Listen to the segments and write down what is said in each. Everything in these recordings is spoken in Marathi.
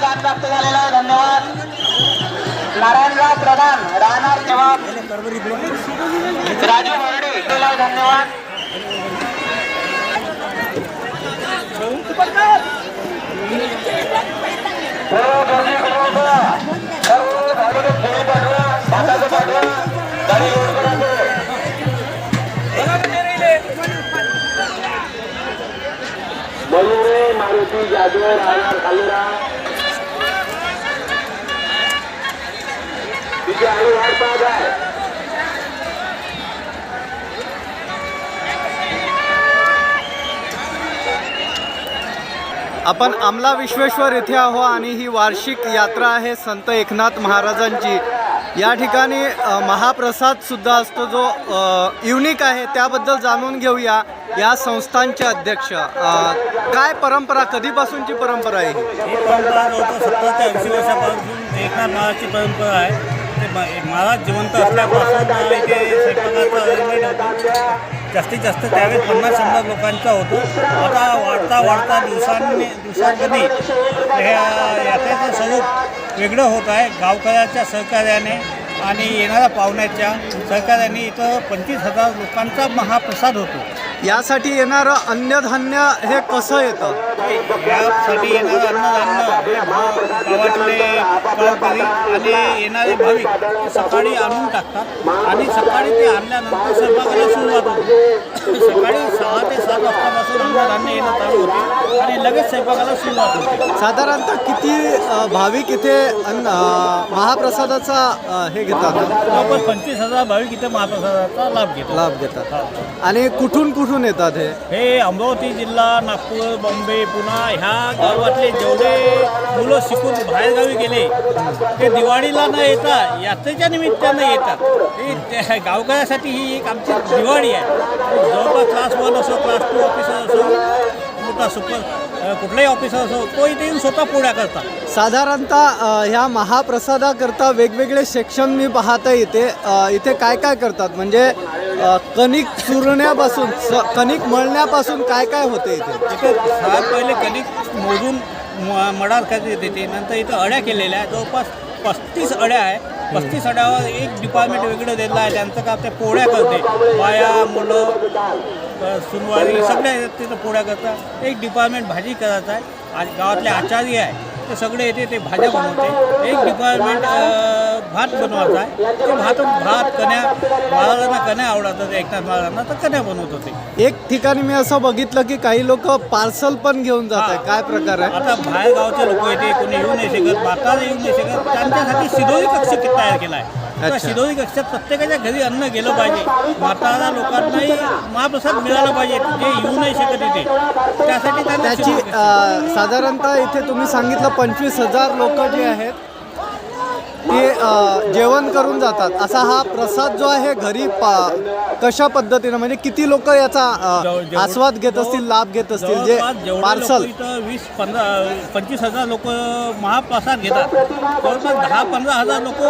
दान प्राप्त झालेला आहे धन्यवाद. नारायणराव प्रधान राहणार जवाब राजू मोरडे धन्यवाद. हो मारुती जाधव राहणार खालुरा. तिची आई वाट पाहत आहे. आपण आमला विश्वेश्वर इथे आहो आणि ही वार्षिक यात्रा आहे संत एकनाथ महाराजांची. या ठिकाणी महाप्रसादसुद्धा महाप्रसाद सुद्धा असतो जो युनिक आहे त्याबद्दल जाणून घेऊया या संस्थांचे अध्यक्ष. काय परंपरा कधीपासूनची परंपरा आहे ही? परंपरा जवळपास सत्तर ते ऐंशी वर्षापासून एकनाथ महाराजची परंपरा आहे. ते महाराज जिवंत असल्यापासून इथे अरेंजमेंट जास्तीत जास्त त्यावेळेस पन्नास शंभर लोकांचा होतो. आता वाढता वाढता दिवसांनी दिवसांनी ह्या यात्रेचं स्वरूप वेगळं होत आहे. गावकऱ्याच्या सहकार्याने आणि येणाऱ्या पाहुण्याच्या सहकार्याने इथं पंचवीस हजार लोकांचा महाप्रसाद होतो. यासाठी येणारं अन्नधान्य हे कसं येतं? यासाठी येणारं अन्नधान्य हे गावातले गावकरी आणि येणारे भाविक सकाळी आणून टाकतात. आणि सकाळी ते आणल्यानंतर स्वयंपाकाला सुरुवात होते. सकाळी सहा ते सात वाजतापासून अन्नधान्य येणं चालू होते. आणि लगेच स्वयंपाकाला सुरुवात होते. साधारणतः किती अ, भाविक इथे अन्न अ, महाप्रसादाचा अ, हे घेतात? जवळपास पंचवीस हजार भाविक इथे महाप्रसादाचा लाभ घेतात. लाभ घेतात. आणि कुठून कुठून येतात हे? हे अमरावती जिल्हा नागपूर बॉम्बे पुणा ह्या गावातले जेवढे मुलं शिकून बाहेरगावी गेले ते दिवाळीला न येता यात्रेच्या निमित्तानं येतात. ही त्या गावकऱ्यासाठी ही एक आमची दिवाळी आहे. जवळपास क्लास वन असो क्लास टू ऑफिसर असो मोठा सुपर कुठलाही ऑफिसर असो तो इथे येऊन स्वतः पोळ्या करतात. साधारणतः अ, ह्या महाप्रसादाकरता वेगवेगळे सेक्शन मी पाहता येते अ, इथे काय काय करतात? म्हणजे अ, कणिक चुरण्यापासून स कणिक मळण्यापासून काय काय होते इथे? इथे सगळ्यात पहिले कणिक मोजून म- मडार करण्यात येते नंतर इथं अड्या केलेल्या आहेत. जवळपास पस्तीस अड्या आहे पस्तीस अड्यावर एक डिपार्टमेंट वेगळं दिलं आहे. त्यांचं काम ते पोळ्या करते. बाया मुलं सुनवारी सगळ्या तिथं पोळ्या करतात. एक डिपार्टमेंट भाजी करायचं आहे. आणि गावातले आचार्य आहे. ते सगळे येते ते भाज्या बनवते. एक डिपार्टमेंट भात बनवायचा आहे. ते भात भात कण्या महाराजांना कण्या आवडतात एकनाथ महाराजांना तर कण्या बनवत होते एक ठिकाणी मी असं बघितलं की काही लोक पार्सल पण घेऊन जात आहे काय प्रकार आहे? आता बाहेर गावचे लोक येते कोणी येऊ नाही शकत म्हातारा येऊ नाही शकत त्यांच्यासाठी शिदोरी कक्ष तयार केला आहे. अच्छा. शिदोरी कक्षात प्रत्येकाच्या घरी अन्न गेलं पाहिजे. म्हातारा लोकांनाही महाप्रसाद मिळाला पाहिजे. जे येऊ नाही शकत इथे. त्यासाठी त्याची साधारणतः इथे तुम्ही सांगितलं पंचवीस हजार लोक जे आहेत ते जेवण करून जातात. असा हा प्रसाद जो आहे घरी पा कशा पद्धतीनं म्हणजे किती लोक याचा आस्वाद घेत असतील लाभ घेत असतील जे पार्सल. वीस पंधरा पंचवीस हजार लोक महाप्रसाद घेतात. जवळपास दहा पंधरा हजार लोक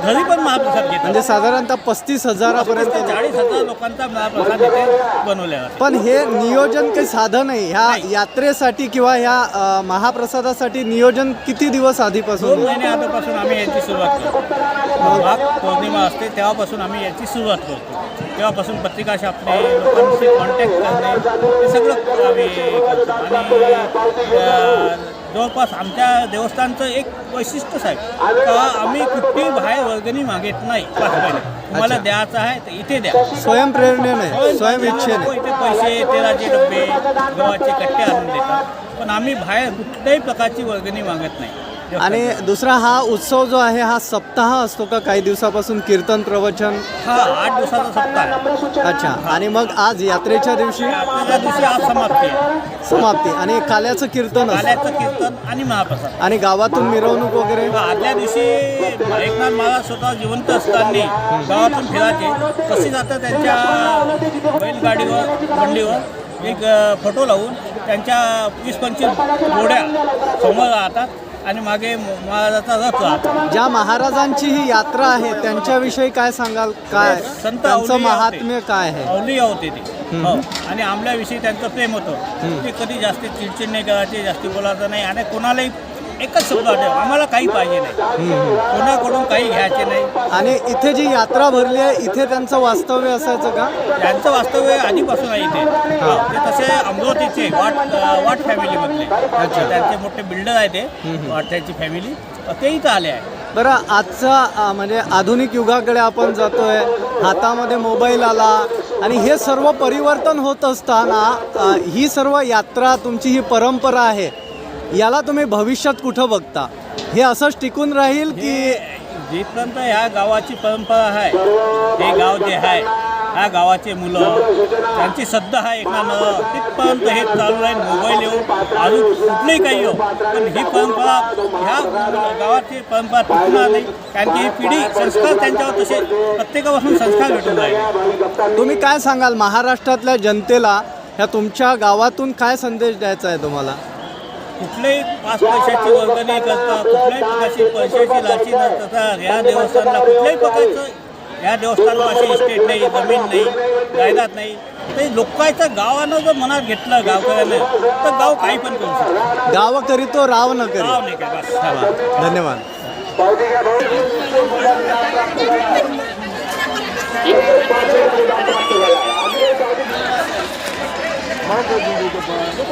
घरी पण महाप्रसाद घेतात. म्हणजे साधारणतः पस्तीस हजारापर्यंत चाळीस हजार लोकांचा महाप्रसाद आहे. पण हे नियोजन काही साधन आहे ह्या यात्रेसाठी किंवा ह्या महाप्रसादासाठी नियोजन किती दिवस आधीपासून? महिने आधीपासून आम्ही याची सुरुवात करतो. माघ पौर्णिमा असते तेव्हापासून आम्ही याची सुरुवात करतो. तेव्हापासून पत्रिका छापणे लोकांशी कॉन्टॅक्ट करणे हे सगळं आम्ही करतो. आणि जवळपास आमच्या देवस्थानचं एक वैशिष्ट्यच आहे का आम्ही कुठेही बाहेर वर्गणी मागत नाही. पाच तुम्हाला. द्यायचं आहे तर इथे द्या. स्वयंप्रेरणेने स्वयं लोक इच्छेने. इथे पैसे तेलाचे डबे गव्हाचे कट्टे आणून देतात. पण आम्ही बाहेर कुठल्याही प्रकारची वर्गणी मागत नाही. आणि दुसरा हा उत्सव जो आहे हा सप्ताह असतो का? काही दिवसापासून कीर्तन प्रवचन? हा आठ दिवसाचा सप्ताह आहे. अच्छा. आणि मग आज यात्रेच्या दिवशी? आज समाप्ती आहे. समाप्ती. आणि काल्याचं कीर्तन असतं. काल्याचं कीर्तन आणि महाप्रसाद. आणि गावातून मिरवणूक वगैरे? आदल्या दिवशी एकनाथ महाराज स्वतः जिवंत असताना गावातून फिरायचे. तसेच आता त्यांच्या बैलगाडीवर मंडीवर एक अ, फोटो लावून त्यांच्या वीस पंचवीस घोड्या समोर राहतात. आणि मागे महाराजाचा रथ ज्या महाराजांची ही यात्रा आहे त्यांच्याविषयी काय सांगाल? काय? संत त्यांचं अवलिया महात्म्य काय आहे? अवलिया होते ते. हो. आणि आमल्याविषयी त्यांचं प्रेम होतं. ते कधी जास्त चिडचिड नाही करायचे जास्ती बोलायचं नाही. आणि कोणालाही एकच शब्द आठव आम्हाला काही पाहिजे नाही. कोणाकडून काही घ्यायचे नाही. आणि इथे जी यात्रा भरली आहे इथे त्यांचं वास्तव्य असायचं का? त्यांचं वास्तव्य आधीपासून आहे इथे. हो, ते तसे अमरावतीचे वाट वाट फॅमिलीमधले त्यांचे मोठे बिल्डर आहे ते वाट्याची फॅमिली ते इथं आले आहे. बरं आजचा अ, म्हणजे आधुनिक युगाकडे आपण जातोय हातामध्ये मोबाईल आला आणि हे सर्व परिवर्तन होत असताना अ, ही सर्व यात्रा तुमची ही परंपरा आहे याला तुम्ही भविष्यात कुठं बघता? हे असंच टिकून राहील की जिथपर्यंत ह्या गावाची परंपरा आहे हे गाव जे आहे ह्या गावाचे मुलं त्यांची श्रद्धा आहे एकमेकांवर तिथपर्यंत हे चालू राहील मोबाईल येऊ अजून कुठलंही काही येऊ. पण ही परंपरा ह्या गावाची परंपरा टिकणार नाही कारण की ही पिढी संस्कार त्यांच्यावर तसे प्रत्येकापासून संस्कार भेटून राहिले. तुम्ही काय सांगाल? महाराष्ट्रातल्या जनतेला ह्या तुमच्या गावातून काय संदेश द्यायचा आहे तुम्हाला? कुठल्याही पाच पैशाची वर्गणी करता कुठल्याही प्रकारची पैशाची लाची न करता या देवस्थानला कुठल्याही प्रकारचं या देवस्थानापाशी इस्टेट नाही जमीन नाही जायदाद नाही. ते लोकांचं गावानं जर मनात घेतलं गावकऱ्यानं तर गाव काही पण करू शकतो. गाव करीतो राव न करी. गाव नाही काय बस हा. धन्यवाद.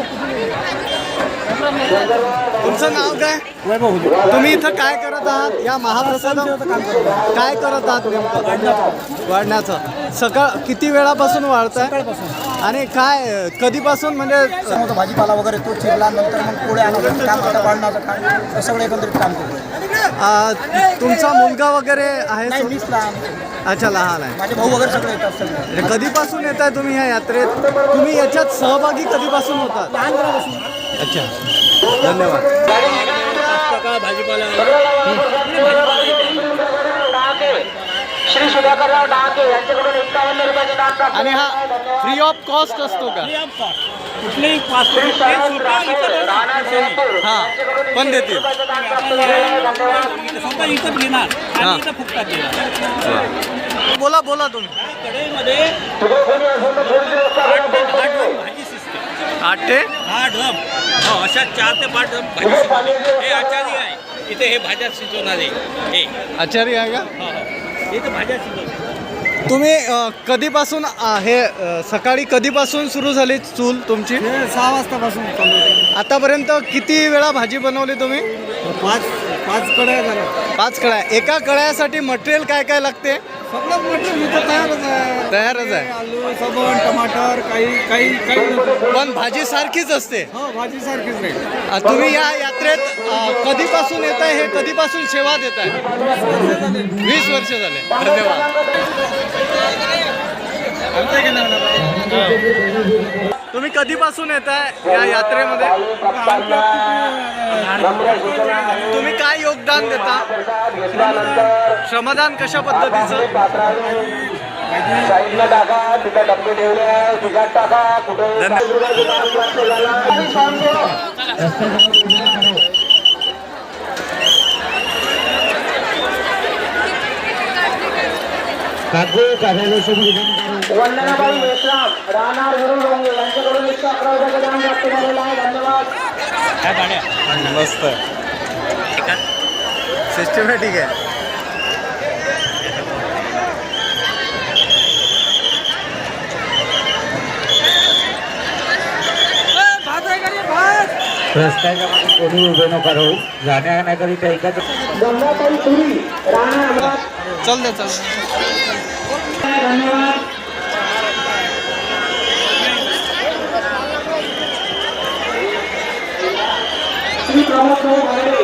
तुमचं नाव काय? तुम्ही इथं काय करत आहात? या महाप्रसाद काय करत आहात नेमकं? वाढण्याचं. सकाळ किती वेळापासून वाढताय? आणि काय कधीपासून म्हणजे भाजीपाला वगैरे तो चिरला नंतर मग आता वाढण्याचं सगळं एकंदरीत काम करतो तुमचा मुलगा वगैरे आहे अच्छा लहान आहे. माझे भाऊ वगैरे सगळे येतात म्हणजे कधीपासून येत आहे तुम्ही ह्या यात्रेत? तुम्ही याच्यात सहभागी कधीपासून होतात अच्छा. धन्यवाद. भाजीपाला? श्री सुधाकरराव डहाके यांच्याकडून एकावन्न रुपयाचे दान प्राप्त आणि हा फ्री ऑफ कॉस्ट असतो का. कुठलेही इथं. हां पण देतील. इथं स्वतः इथंच घेणार. हा. आणि इथं फुकटात देणार. बोला बोला तुम्ही. आठ दहा ड्रम भाजी शिजते आठ ते? दहा ड्रम हो अशा चार ते पाच ड्रम भाजी हे आचारी आहे. इथे हे भाज्या शिजवणारे हे. आचार्य आहे का? हो हो. इथे भाज्या शिजवते तुम्ही अ, कधीपासून अ, हे अ, सकाळी कधीपासून सुरू झाली चूल तुमची? सहा वाजतापासून आतापर्यंत किती वेळा भाजी बनवली तुम्ही? पाच पाच कड्या झाल्या. पाच कळ्या एका कळ्यासाठी मटेरियल काय काय लागते? सगळं मटेरियल इथं तयारच आहे. तयारच आहे. आलू सबन टमाटर काही काही काही. पण भाजी सारखीच असते. हो भाजी सारखीच अ, तुम्ही या यात्रेत अ, कधीपासून येत आहे हे? कधीपासून सेवा देत आहे? वीस वर्ष झाले. धन्यवाद. तुम्ही कधीपासून येत आहे या यात्रेमध्ये? तुम्ही काय योगदान देता? श्रमदान कशा पद्धतीचं? साईडला टाका तिथं वंदनाबाई मेश्राम राहणार विरुळ डोंगे यांच्याकडून एकशे अकरा रुपयाचे दान प्राप्त झालेलं आहे धन्यवाद ह्या गाड्या मस्त सिस्टमॅटिक आहे रस्त्याच्या कोणी उभे नका राहू जाण्या येण्याकरिता एकाच गंगाताई पुरी राहणार अमरावती चल दे चल धन्यवाद। श्री प्रमोद